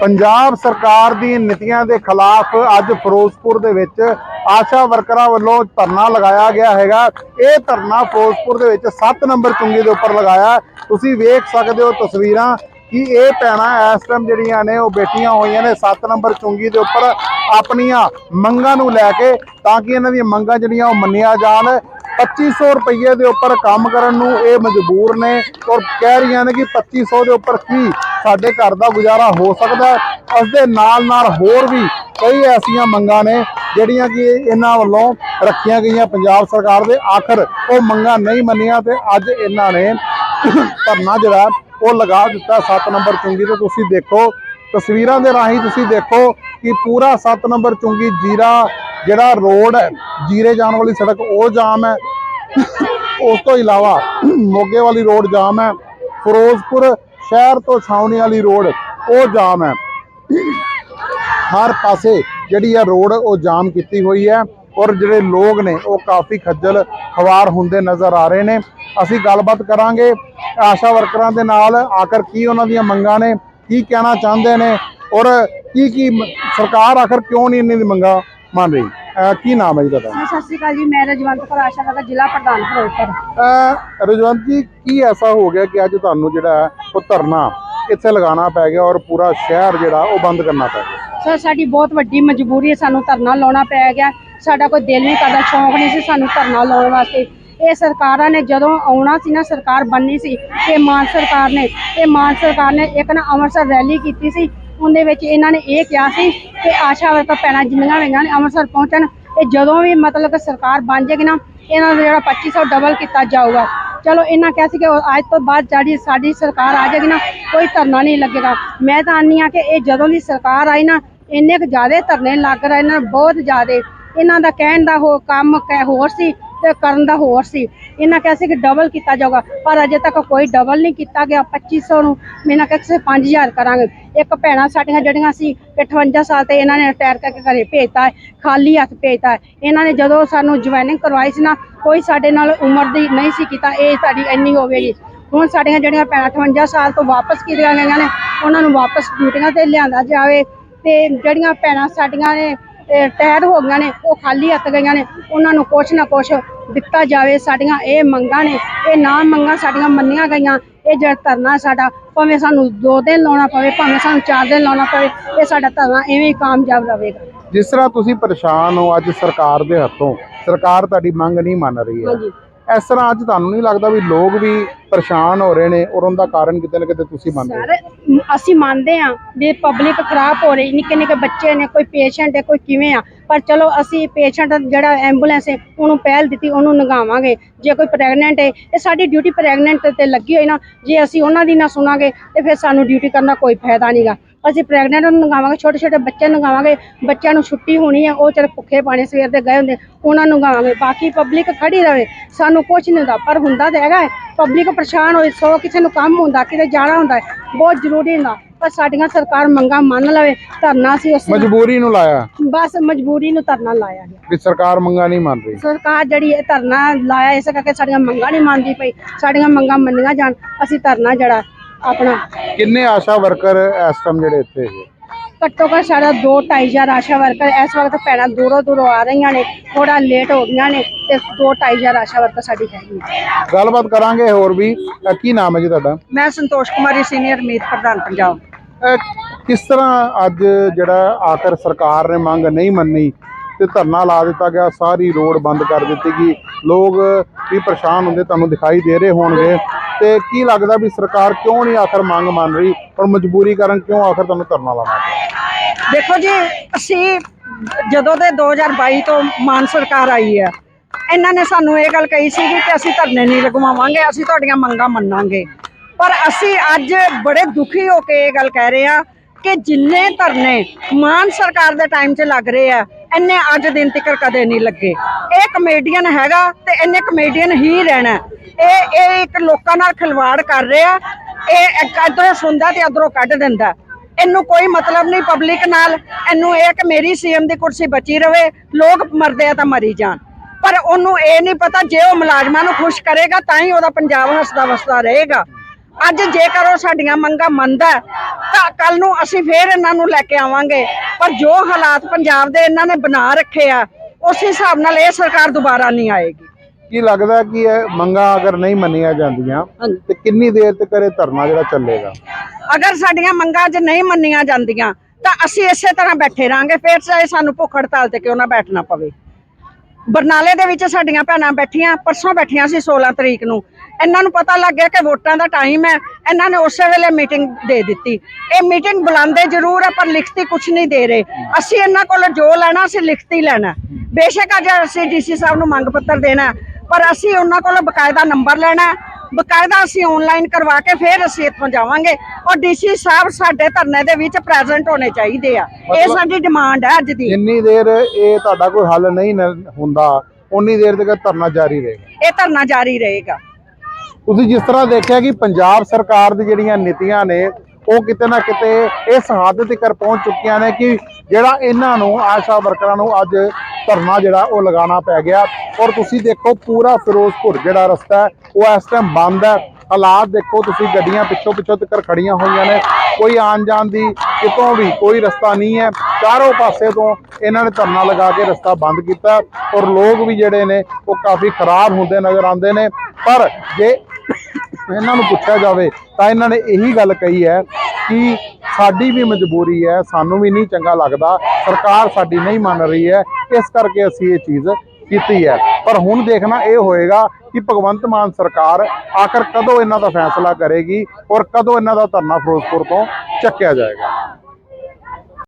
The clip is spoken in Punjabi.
ਪੰਜਾਬ ਸਰਕਾਰ ਦੀ ਨੀਤੀਆਂ ਦੇ ਖਿਲਾਫ ਅੱਜ ਫਿਰੋਜ਼ਪੁਰ ਦੇ ਵਿੱਚ ਆਸ਼ਾ ਵਰਕਰਾਂ ਵੱਲੋਂ ਧਰਨਾ ਲਗਾਇਆ ਗਿਆ ਹੈਗਾ। ਇਹ ਧਰਨਾ ਫਿਰੋਜ਼ਪੁਰ ਦੇ ਵਿੱਚ 7 ਨੰਬਰ ਚੁੰਗੀ ਦੇ ਉੱਪਰ ਲਗਾਇਆ। ਤੁਸੀਂ ਵੇਖ ਸਕਦੇ ਹੋ ਤਸਵੀਰਾਂ ਕਿ ਇਹ ਭੈਣਾਂ ਇਸ ਟਾਈਮ ਜਿਹੜੀਆਂ ਨੇ ਉਹ ਬੈਠੀਆਂ ਹੋਈਆਂ ਨੇ 7 ਨੰਬਰ ਚੁੰਗੀ ਦੇ ਉੱਪਰ ਆਪਣੀਆਂ ਮੰਗਾਂ ਨੂੰ ਲੈ ਕੇ ਤਾਂ ਕਿ ਇਹਨਾਂ ਦੀਆਂ ਮੰਗਾਂ ਜਿਹੜੀਆਂ ਉਹ ਮੰਨੀਆਂ ਜਾਣ। 2500 ਰੁਪਏ ਦੇ ਉੱਪਰ ਕੰਮ ਕਰਨ ਨੂੰ ਇਹ ਮਜਬੂਰ ਨੇ ਔਰ ਕਹਿ ਰਹੀਆਂ ਨੇ ਕਿ 2500 ਦੇ ਉੱਪਰ ਕੀ ਸਾਡੇ ਘਰ ਦਾ ਗੁਜ਼ਾਰਾ ਹੋ ਸਕਦਾ ਹੈ। ਉਸ ਦੇ ਨਾਲ ਨਾਲ ਹੋਰ ਵੀ ਕਈ ਐਸੀਆਂ ਮੰਗਾਂ ਨੇ ਜਿਹੜੀਆਂ ਕਿ ਇਹਨਾਂ ਵੱਲੋਂ ਰੱਖੀਆਂ ਗਈਆਂ ਪੰਜਾਬ ਸਰਕਾਰ ਦੇ। ਆਖਰ ਉਹ ਮੰਗਾਂ ਨਹੀਂ ਮੰਨੀਆਂ ਤੇ ਅੱਜ ਇਹਨਾਂ ਨੇ ਧਰਨਾ ਜਿਹੜਾ ਉਹ ਲਗਾ ਦਿੱਤਾ 7 ਨੰਬਰ ਚੁੰਗੀ ਤੇ। ਤੁਸੀਂ ਦੇਖੋ, ਤਸਵੀਰਾਂ ਦੇ ਰਾਹੀਂ ਤੁਸੀਂ ਦੇਖੋ ਕਿ ਪੂਰਾ 7 ਨੰਬਰ ਚੁੰਗੀ ਜੀਰਾ ਜਿਹੜਾ ਰੋਡ ਹੈ, ਜੀਰੇ ਜਾਣ ਵਾਲੀ ਸੜਕ, ਉਹ ਜਾਮ ਹੈ। ਉਸ ਤੋਂ ਇਲਾਵਾ ਮੋਗੇ ਵਾਲੀ ਰੋਡ ਜਾਮ ਹੈ। ਫਿਰੋਜ਼ਪੁਰ ਸ਼ਹਿਰ ਤੋਂ ਛਾਉਣੀ ਵਾਲੀ ਰੋਡ ਉਹ ਜਾਮ ਹੈ। ਹਰ ਪਾਸੇ ਜਿਹੜੀ ਹੈ ਰੋਡ ਉਹ ਜਾਮ ਕੀਤੀ ਹੋਈ ਹੈ ਔਰ ਜਿਹੜੇ ਲੋਕ ਨੇ ਉਹ ਕਾਫੀ ਖੱਜਲ ਖਵਾਰ ਹੁੰਦੇ ਨਜ਼ਰ ਆ ਰਹੇ ਨੇ। ਅਸੀਂ ਗੱਲਬਾਤ ਕਰਾਂਗੇ ਆਸ਼ਾ ਵਰਕਰਾਂ ਦੇ ਨਾਲ ਆਖਰ ਕੀ ਉਹਨਾਂ ਦੀਆਂ ਮੰਗਾਂ ਨੇ, ਕੀ ਕਹਿਣਾ ਚਾਹੁੰਦੇ ਨੇ ਔਰ ਕੀ ਕੀ ਸਰਕਾਰ ਆਖਰ ਕਿਉਂ ਨਹੀਂ ਇਹਨਾਂ ਦੀ ਮੰਗਾਂ ਮੰਨ ਰਹੀ? ਅਹ ਕੀ ਨਾਮ ਹੈ ਜੀ ਤੁਹਾਡਾ? ਹਾਂ, ਸਤਿ ਸ਼੍ਰੀ ਅਕਾਲ ਜੀ ਮੈਂ ਰਜਵੰਤ ਕੌਰ ਆਸ਼ਾ ਜ਼ਿਲ੍ਹਾ ਪ੍ਰਧਾਨ ਫਿਰੋਜ਼ਪੁਰ ਅਹ ਰਜਵੰਤ ਜੀ ਕੀ ਐਸਾ ਹੋ ਗਿਆ ਕਿ ਅੱਜ ਤੁਹਾਨੂੰ ਜਿਹੜਾ ਹੈ ਉਹ ਧਰਨਾ ਇੱਥੇ ਲਗਾਉਣਾ ਪੈ ਗਿਆ ਔਰ ਪੂਰਾ ਸ਼ਹਿਰ ਜਿਹੜਾ ਉਹ ਬੰਦ ਕਰਨਾ ਪੈ ਗਿਆ? ਸਰ ਸਾਡੀ ਬਹੁਤ ਵੱਡੀ ਮਜਬੂਰੀ ਹੈ ਸਾਨੂੰ ਧਰਨਾ ਲਾਉਣਾ ਪੈ ਗਿਆ। ਸਾਡਾ ਕੋਈ ਦਿਲ ਨਹੀਂ ਕਰਦਾ ਸ਼ੌਂਕ ਨਹੀਂ ਸੀ ਸਾਨੂੰ ਧਰਨਾ ਲਾਉਣ ਵਾਸਤੇ। ਇਹ ਸਰਕਾਰਾਂ ਨੇ ਜਦੋਂ ਆਉਣਾ ਸੀ ਨਾ ਸਰਕਾਰ ਬਣਨੀ ਸੀ ਇਹ ਮਾਨ ਸਰਕਾਰ ਨੇ ਇਹ ਮਾਨ ਸਰਕਾਰ ਨੇ ਇੱਕ ਨਾ ਅੰਮ੍ਰਿਤਸਰ ਰੈਲੀ ਕੀਤੀ ਸੀ। ਉਹਦੇ ਵਿੱਚ ਇਹਨਾਂ ਨੇ ਇਹ ਕਿਹਾ ਸੀ ਕਿ ਆਸ਼ਾ ਵਰਕਰ ਪੈਣਾ ਜਿੰਨੀਆਂ ਹੋਈਆਂ ਨੇ ਅੰਮ੍ਰਿਤਸਰ ਪਹੁੰਚਣ ਇਹ ਜਦੋਂ ਵੀ ਮਤਲਬ ਕਿ ਸਰਕਾਰ ਬਣ ਜਾਏਗੀ ਨਾ, ਇਹਨਾਂ ਦਾ ਜਿਹੜਾ 2500 ਡਬਲ ਕੀਤਾ ਜਾਊਗਾ। ਚਲੋ, ਇਹਨਾਂ ਕਿਹਾ ਸੀ ਕਿ ਅੱਜ ਤੋਂ ਬਾਅਦ ਜਿਹੜੀ ਸਾਡੀ ਸਰਕਾਰ ਆ ਜਾਏਗੀ ਨਾ, ਕੋਈ ਧਰਨਾ ਨਹੀਂ ਲੱਗੇਗਾ। ਮੈਂ ਤਾਂ ਆਨੀ ਆ ਕਿ ਇਹ ਜਦੋਂ ਦੀ ਸਰਕਾਰ ਆਈ ਨਾ, ਇੰਨੇ ਕੁ ਜ਼ਿਆਦਾ ਧਰਨੇ ਲੱਗ ਰਹੇ ਨੇ, ਬਹੁਤ ਜ਼ਿਆਦਾ। ਇਹਨਾਂ ਦਾ ਕਹਿਣ ਦਾ ਹੋ ਕੰਮ ਕਹਿ ਹੋਰ ਸੀ ਤੇ ਕਰਨ ਦਾ ਹੋਰ ਸੀ। ਇਹਨਾਂ ਕਿਹਾ ਸੀ ਕਿ ਡਬਲ ਕੀਤਾ ਜਾਊਗਾ, ਪਰ ਅਜੇ ਤੱਕ ਕੋਈ ਡਬਲ ਨਹੀਂ ਕੀਤਾ ਗਿਆ 2500 ਨੂੰ। ਮੈਨਾਂ ਕਿਹਾ ਸੀ 5000 ਕਰਾਂਗੇ। ਇੱਕ ਭੈਣਾ ਸਾਡੀਆਂ ਜਿਹੜੀਆਂ ਸੀ 58 ਸਾਲ ਤੇ ਇਹਨਾਂ ਨੇ ਰਿਟਾਇਰ ਕਰਕੇ ਘਰੇ ਭੇਜਤਾ ਹੈ, ਖਾਲੀ ਹੱਥ ਭੇਜਤਾ ਹੈ। ਇਹਨਾਂ ਨੇ ਜਦੋਂ ਸਾਨੂੰ ਜੁਆਇਨਿੰਗ ਕਰਵਾਈ ਸੀ ਨਾ, ਕੋਈ ਸਾਡੇ ਨਾਲ ਉਮਰ ਦੀ ਨਹੀਂ ਸੀ ਕੀਤਾ ਇਹ ਤੁਹਾਡੀ ਇੰਨੀ ਹੋਵੇਗੀ ਹੁਣ ਸਾਡੀਆਂ ਜਿਹੜੀਆਂ ਭੈਣਾਂ 58 ਸਾਲ ਤੋਂ ਵਾਪਸ ਕੀਤੀਆਂ ਗਈਆਂ ਨੇ, ਉਹਨਾਂ ਨੂੰ ਵਾਪਸ ਡਿਊਟੀਆਂ ਤੇ ਲਿਆਂਦਾ ਜਾਵੇ ਤੇ ਜਿਹੜੀਆਂ ਭੈਣਾਂ ਸਾਡੀਆਂ ਨੇ ਟਾਇਰ ਹੋ ਗਈਆਂ ਨੇ ਉਹ ਖਾਲੀ ਹੱਥ ਗਈਆਂ ਨੇ। ਉਹਨਾਂ ਨੂੰ ਕੁਛ ਨਾ ਕੁਛ ਦਿੱਤਾ ਜਾਵੇ ਸਾਡੀਆਂ ਇਹ ਮੰਗਾਂ ਨੇ ਇਹ ਨਾ ਮੰਗਾਂ ਸਾਡੀਆਂ ਮੰਨੀਆਂ ਗਈਆਂ। ਇਹ ਜਿਹੜਾ ਧਰਨਾ ਸਾਡਾ ਭਾਵੇਂ ਸਾਨੂੰ ਦੋ ਦਿਨ ਲਾਉਣਾ ਪਵੇ ਭਾਵੇਂ ਸਾਨੂੰ ਚਾਰ ਦਿਨ ਲਾਉਣਾ ਪਵੇ ਇਹ ਸਾਡਾ ਧਰਨਾ ਐਵੇਂ ਹੀ ਕਾਮਯਾਬ ਰਹੇਗਾ। ਜਿਸ ਤਰ੍ਹਾਂ ਤੁਸੀਂ ਪਰੇਸ਼ਾਨ ਹੋ ਅੱਜ ਸਰਕਾਰ ਦੇ ਹੱਥੋਂ ਸਰਕਾਰ ਤੁਹਾਡੀ ਮੰਗ ਨਹੀਂ ਮੰਨ ਰਹੀ ਹੈ। ਹਾਂਜੀ। ਇਸ ਤਰ੍ਹਾਂ ਅੱਜ ਤੁਹਾਨੂੰ ਨਹੀਂ ਲੱਗਦਾ ਵੀ ਲੋਕ ਵੀ ਪਰੇਸ਼ਾਨ ਹੋ ਰਹੇ ਨੇ ਔਰ ਉਹਦਾ ਕਾਰਨ ਕਿਤੇ ਨਾ ਕਿਤੇ ਤੁਸੀਂ ਮੰਨਦੇ ਹੋ? ਸਰ ਅਸੀਂ ਮੰਨਦੇ ਹਾਂ ਵੀ ਪਬਲਿਕ ਖਰਾਬ ਹੋ ਰਹੀ, ਨਿੱਕੇ ਨਿੱਕੇ ਬੱਚੇ ਨੇ, ਕੋਈ ਪੇਸ਼ੈਂਟ ਹੈ, ਕੋਈ ਕਿਵੇਂ ਆ। ਪਰ ਚਲੋ ਅਸੀਂ ਪੇਸ਼ੈਂਟ ਜਿਹੜਾ ਐਂਬੂਲੈਂਸ ਹੈ, ਉਹਨੂੰ ਪਹਿਲ ਦਿੱਤੀ, ਉਹਨੂੰ ਨਗਾਵਾਂਗੇ। ਜੇ ਕੋਈ ਪ੍ਰੈਗਨੈਂਟ ਹੈ, ਇਹ ਸਾਡੀ ਡਿਊਟੀ ਪ੍ਰੈਗਨੈਂਟ ਤੇ ਲੱਗੀ ਹੋਈ ਨਾ, ਜੇ ਅਸੀਂ ਉਹਨਾਂ ਦੀ ਨਾ ਸੁਣਾਂਗੇ, ਤੇ ਫਿਰ ਸਾਨੂੰ ਡਿਊਟੀ ਕਰਨਾ ਕੋਈ ਫਾਇਦਾ ਨਹੀਂਗਾ ਅਸੀਂ ਪ੍ਰੈਗਨੈਂਟ ਨੂੰ ਨਗਾਵਾਂਗੇ ਛੋਟੇ ਛੋਟੇ ਬੱਚੇ ਨੂੰ ਨਗਾਵਾਂਗੇ ਬੱਚਿਆਂ ਨੂੰ ਛੁੱਟੀ ਹੋਣੀ ਹੈ ਉਹ ਚਾਰੇ ਭੁੱਖੇ ਪਾਣੀ ਸਵੇਰ ਦੇ ਗਏ ਹੁੰਦੇ ਉਹਨਾਂ ਨੂੰ ਨਗਾਵਾਂਗੇ। ਬਾਕੀ ਪਬਲਿਕ ਖੜੀ ਰਵੇ ਸਾਨੂੰ ਕੁਝ ਨਹੀਂ ਹੁੰਦਾ ਪਰ ਹੁੰਦਾ ਤਾਂ ਹੈਗਾ ਪਬਲਿਕ ਪਰੇਸ਼ਾਨ ਹੋਈ ਸੋ ਕਿਸੇ ਨੂੰ ਕੰਮ ਹੁੰਦਾ ਕਿਤੇ ਜਾਣਾ ਹੁੰਦਾ ਬਹੁਤ ਜ਼ਰੂਰੀ ਹੁੰਦਾ। ਪਰ ਸਾਡੀਆਂ ਸਰਕਾਰ ਮੰਗਾਂ ਮੰਨ ਲਵੇ ਧਰਨਾ ਸੀ ਉਸ ਮਜਬੂਰੀ ਨੂੰ ਲਾਇਆ। ਬਸ ਮਜਬੂਰੀ ਨੂੰ ਧਰਨਾ ਲਾਇਆ ਗਿਆ। ਵੀ ਸਰਕਾਰ ਮੰਗਾਂ ਨਹੀਂ ਮੰਨ ਰਹੀ। ਸਰਕਾਰ ਜਿਹੜੀ ਇਹ ਧਰਨਾ ਲਾਇਆ ਇਸ ਕਰਕੇ ਸਾਡੀਆਂ ਮੰਗਾਂ ਨਹੀਂ ਮੰਨਦੀ ਪਈ ਸਾਡੀਆਂ ਮੰਗਾਂ ਮੰਨੀਆਂ ਜਾਣ ਅਸੀਂ ਧਰਨਾ ਜਿਹੜਾ ਆਪਣਾ। ਕਿੰਨੇ ਆਸ਼ਾ ਵਰਕਰ ਇਸ ਟਾਈਮ ਜਿਹੜੇ ਇੱਥੇ ਹੈਗੇ? ਘੱਟੋ ਘੱਟ ਸਾਡਾ 2 ਹਜ਼ਾਰ ਆਸ਼ਾ ਵਰਕਰ ਇਸ ਵਕਤ ਭੈਣਾਂ ਦੂਰੋਂ ਦੂਰੋਂ ਆ ਰਹੀਆਂ ਨੇ ਥੋੜਾ ਲੇਟ ਹੋ ਗਈਆਂ ਨੇ ਤੇ 2 ਹਜ਼ਾਰ ਆਸ਼ਾ ਵਰਕਰ ਸਾਡੀ ਹੈਗੀ ਹੈ। ਗੱਲਬਾਤ ਕਰਾਂਗੇ ਹੋਰ ਵੀ। ਅਹ ਕੀ ਨਾਮ ਹੈ ਜੀ ਤੁਹਾਡਾ? ਮੈਂ ਸੰਤੋਸ਼ ਕੁਮਾਰੀ ਸੀਨੀਅਰ ਮੀਤ ਪ੍ਰਧਾਨ ਪੰਜਾਬ। ਅਹ ਕਿਸ ਤਰ੍ਹਾਂ ਅੱਜ ਜਿਹੜਾ ਆਖਰ ਸਰਕਾਰ ਨੇ ਮੰਗ ਨਹੀਂ ਮੰਨੀ ਤੇ ਧਰਨਾ ਲਾ ਦਿੱਤਾ ਗਿਆ, ਸਾਰੀ ਰੋਡ ਬੰਦ ਕਰ ਦਿੱਤੀ ਗਈ। ਲੋਕ ਵੀ ਪਰੇਸ਼ਾਨ ਹੁੰਦੇ, ਤੁਹਾਨੂੰ ਦਿਖਾਈ ਦੇ ਰਹੇ ਹੋਣਗੇ। ਤੇ ਕੀ ਲੱਗਦਾ ਵੀ ਸਰਕਾਰ ਕਿਉਂ ਨਹੀਂ ਆਖਰ ਮੰਗ ਮੰਨ ਰਹੀ? ਔਰ ਮਜਬੂਰੀ ਕਾਰਨ ਕਿਉਂ ਆਖਰ ਤੁਹਾਨੂੰ ਧਰਨਾ ਲਾਉਣਾ ਪਿਆ? ਦੇਖੋ ਜੀ, ਅਸੀਂ ਜਦੋਂ ਦੇ 2022 ਤੋਂ ਮਾਨ ਸਰਕਾਰ ਆਈ ਹੈ, ਇਹਨਾਂ ਨੇ ਸਾਨੂੰ ਇਹ ਗੱਲ ਕਹੀ ਸੀ ਕਿ ਅਸੀਂ ਧਰਨੇ ਨਹੀਂ ਲਗਵਾਵਾਂਗੇ, ਅਸੀਂ ਤੁਹਾਡੀਆਂ ਮੰਗਾਂ ਮੰਨਾਂਗੇ। ਪਰ ਅਸੀਂ ਅੱਜ ਬੜੇ ਦੁਖੀ ਹੋ ਕੇ ਇਹ ਗੱਲ ਕਹਿ ਰਹੇ ਆ ਕਿ ਜਿੰਨੇ ਧਰਨੇ ਮਾਨ ਸਰਕਾਰ ਦੇ ਟਾਈਮ 'ਚ ਲੱਗ ਰਹੇ ਆ ਇੰਨੇ ਅੱਜ ਦਿਨ ਤੱਕ ਕਦੇ ਨਹੀਂ ਲੱਗੇ। ਇਹ ਕਮੇਡੀਅਨ ਹੈਗਾ ਤੇ ਇਹਨੇ ਕਮੇਡੀਅਨ ਹੀ ਰਹਿਣਾ ਇਹ ਇਹ ਇੱਕ ਲੋਕਾਂ ਨਾਲ ਖਿਲਵਾੜ ਕਰ ਰਿਹਾ ਇਹ ਇੱਧਰੋਂ ਸੁਣਦਾ ਤੇ ਇੱਧਰੋਂ ਕੱਢ ਦਿੰਦਾ ਇਹਨੂੰ ਕੋਈ ਮਤਲਬ ਨਹੀਂ ਪਬਲਿਕ ਨਾਲ। ਇਹਨੂੰ ਇਹ ਕਿ ਮੇਰੀ ਸੀਐਮ ਦੀ ਕੁਰਸੀ ਬਚੀ ਰਵੇ, ਲੋਕ ਮਰਦੇ ਆ ਤਾਂ ਮਰੀ ਜਾਣ। ਪਰ ਉਹਨੂੰ ਇਹ ਨਹੀਂ ਪਤਾ, ਜੇ ਉਹ ਮੁਲਾਜ਼ਮਾਂ ਨੂੰ ਖੁਸ਼ ਕਰੇਗਾ, ਤਾਂ ਹੀ ਉਹਦਾ ਪੰਜਾਬ ਹੱਸਦਾ ਵਸਦਾ ਰਹੇਗਾ। ਅੱਜ ਜੇਕਰ ਉਹ ਸਾਡੀਆਂ ਮੰਗਾਂ ਮੰਨਦਾ ਤਾਂ ਕੱਲ ਨੂੰ ਅਸੀਂ ਫੇਰ ਇਹਨਾਂ ਨੂੰ ਲੈ ਕੇ ਆਵਾਂਗੇ। ਪਰ ਜੋ ਹਾਲਾਤ ਪੰਜਾਬ ਦੇ ਇਹਨਾਂ ਨੇ ਬਣਾ ਰੱਖੇ ਆ ਉਸ ਹਿਸਾਬ ਨਾਲ ਇਹ ਸਰਕਾਰ ਦੁਬਾਰਾ ਨਹੀਂ ਆਏਗੀ। ਕੀ ਲੱਗਦਾ ਕਿ ਇਹ ਮੰਗਾਂ ਅਗਰ ਨਹੀਂ ਮੰਨੀਆਂ ਜਾਂਦੀਆਂ ਤੇ ਕਿੰਨੀ ਦੇਰ ਤੱਕ ਇਹ ਧਰਨਾ ਜਿਹੜਾ ਚੱਲੇਗਾ? ਅਗਰ ਸਾਡੀਆਂ ਮੰਗਾਂ ਅੱਜ ਨਹੀਂ ਮੰਨੀਆਂ ਜਾਂਦੀਆਂ ਤਾਂ ਅਸੀਂ ਇਸੇ ਤਰ੍ਹਾਂ ਬੈਠੇ ਰਾਂਗੇ ਫੇਰ ਚਾਹੇ ਸਾਨੂੰ ਭੁੱਖ ਹੜਤਾਲ ਤੇ ਕਿਉਂ ਨਾ ਬੈਠਣਾ ਪਵੇ। ਬਰਨਾਲੇ ਦੇ ਵਿੱਚ ਸਾਡੀਆਂ ਭੈਣਾਂ ਬੈਠੀਆਂ ਪਰਸੋਂ ਬੈਠੀਆਂ ਸੀ 16 ਤਰੀਕ ਨੂੰ। ਇਹਨਾਂ ਨੂੰ ਪਤਾ ਲੱਗ ਗਿਆ ਕਿ ਵੋਟਾਂ ਦਾ ਟਾਈਮ ਹੈ। ਇਹਨਾਂ ਨੇ ਉਸੇ ਵੇਲੇ ਮੀਟਿੰਗ ਦੇ ਦਿੱਤੀ। ਇਹ ਮੀਟਿੰਗ ਬੁਲਾਉਂਦੇ ਜ਼ਰੂਰ ਹੈ ਪਰ ਲਿਖਤੀ ਕੁਝ ਨਹੀਂ ਦੇ ਰਹੇ। ਅਸੀਂ ਇਹਨਾਂ ਕੋਲ ਜੋ ਲੈਣਾ ਅਸੀਂ ਲਿਖਤੀ ਲੈਣਾ। ਬੇਸ਼ੱਕ ਅੱਜ ਅਸੀਂ ਡੀਸੀ ਸਾਹਿਬ ਨੂੰ ਮੰਗ ਪੱਤਰ ਦੇਣਾ ਪਰ ਅਸੀਂ ਉਹਨਾਂ ਕੋਲ ਬਕਾਇਦਾ ਨੰਬਰ ਲੈਣਾ। ਬਕਾਇਦਾ ਅਸੀਂ ਆਨਲਾਈਨ ਕਰਵਾ ਕੇ ਫਿਰ ਅਸੀਂ ਇੱਥੋਂ ਜਾਵਾਂਗੇ। ਔਰ ਡੀਸੀ ਸਾਹਿਬ ਸਾਡੇ ਧਰਨੇ ਦੇ ਵਿੱਚ ਪ੍ਰੈਜ਼ੈਂਟ ਹੋਣੇ ਚਾਹੀਦੇ ਆ। ਇਹ ਸਾਡੀ ਡਿਮਾਂਡ ਹੈ ਅੱਜ ਦੀ। ਜਿੰਨੀ ਦੇਰ ਇਹ ਤੁਹਾਡਾ ਕੋਈ ਹੱਲ ਨਹੀਂ ਹੁੰਦਾ ਉਨੀ ਦੇਰ ਤੱਕ ਧਰਨਾ ਜਾਰੀ ਰਹੇਗਾ। ਇਹ ਧਰਨਾ ਜਾਰੀ ਰਹੇਗਾ। ਤੁਸੀਂ ਜਿਸ ਤਰ੍ਹਾਂ ਦੇਖਿਆ ਕਿ ਪੰਜਾਬ ਸਰਕਾਰ ਦੀ ਜਿਹੜੀਆਂ ਨੀਤੀਆਂ ਨੇ, ਉਹ ਕਿਤੇ ਨਾ ਕਿਤੇ ਇਸ ਹੱਦ ਤੱਕ ਪਹੁੰਚ ਚੁੱਕੀਆਂ ਨੇ ਕਿ ਜਿਹੜਾ ਇਹਨਾਂ ਨੂੰ, ਆਸ਼ਾ ਵਰਕਰਾਂ ਨੂੰ ਅੱਜ ਧਰਨਾ ਜਿਹੜਾ ਉਹ ਲਗਾਉਣਾ ਪੈ ਗਿਆ। ਔਰ ਤੁਸੀਂ ਦੇਖੋ ਪੂਰਾ ਫਿਰੋਜ਼ਪੁਰ ਜਿਹੜਾ ਰਸਤਾ ਹੈ, ਉਹ ਇਸ ਟਾਈਮ ਬੰਦ ਹੈ। ਹਾਲਾਤ ਦੇਖੋ ਤੁਸੀਂ ਗੱਡੀਆਂ ਪਿੱਛੋਂ ਪਿੱਛੋਂ ਤੱਕ ਖੜੀਆਂ ਹੋਈਆਂ ਨੇ। ਕੋਈ ਆਉਣ ਜਾਣ ਦੀ ਕਿਤੋਂ ਵੀ ਕੋਈ ਰਸਤਾ ਨਹੀਂ ਹੈ। ਚਾਰੋਂ ਪਾਸੇ ਤੋਂ ਇਹਨਾਂ ਨੇ ਧਰਨਾ ਲਗਾ ਕੇ ਰਸਤਾ ਬੰਦ ਕੀਤਾ। ਔਰ ਲੋਕ ਵੀ ਜਿਹੜੇ ਨੇ, ਉਹ ਕਾਫੀ ਖਰਾਬ ਹੁੰਦੇ ਨਜ਼ਰ ਆਉਂਦੇ ਨੇ। ਪਰ ਜੇ ਇਹਨਾਂ ਨੂੰ ਪੁੱਛਿਆ ਜਾਵੇ ਤਾਂ ਇਹਨਾਂ ਨੇ ਇਹੀ ਗੱਲ ਕਹੀ ਹੈ ਕਿ ਸਾਡੀ ਵੀ ਮਜਬੂਰੀ ਹੈ, ਸਾਨੂੰ ਵੀ ਨਹੀਂ ਚੰਗਾ ਲੱਗਦਾ, ਸਰਕਾਰ ਸਾਡੀ ਨਹੀਂ ਮੰਨ ਰਹੀ ਹੈ, ਇਸ ਕਰਕੇ ਅਸੀਂ ਇਹ ਚੀਜ਼ ਕੀਤੀ ਹੈ। ਪਰ ਹੁਣ ਦੇਖਣਾ ਇਹ ਹੋਏਗਾ ਕਿ ਭਗਵੰਤ ਮਾਨ ਸਰਕਾਰ ਆਖਰ ਕਦੋਂ ਇਹਨਾਂ ਦਾ ਫੈਸਲਾ ਕਰੇਗੀ ਔਰ ਕਦੋਂ ਇਹਨਾਂ ਦਾ ਧਰਨਾ ਫਿਰੋਜ਼ਪੁਰ ਤੋਂ ਚੱਕਿਆ ਜਾਏਗਾ।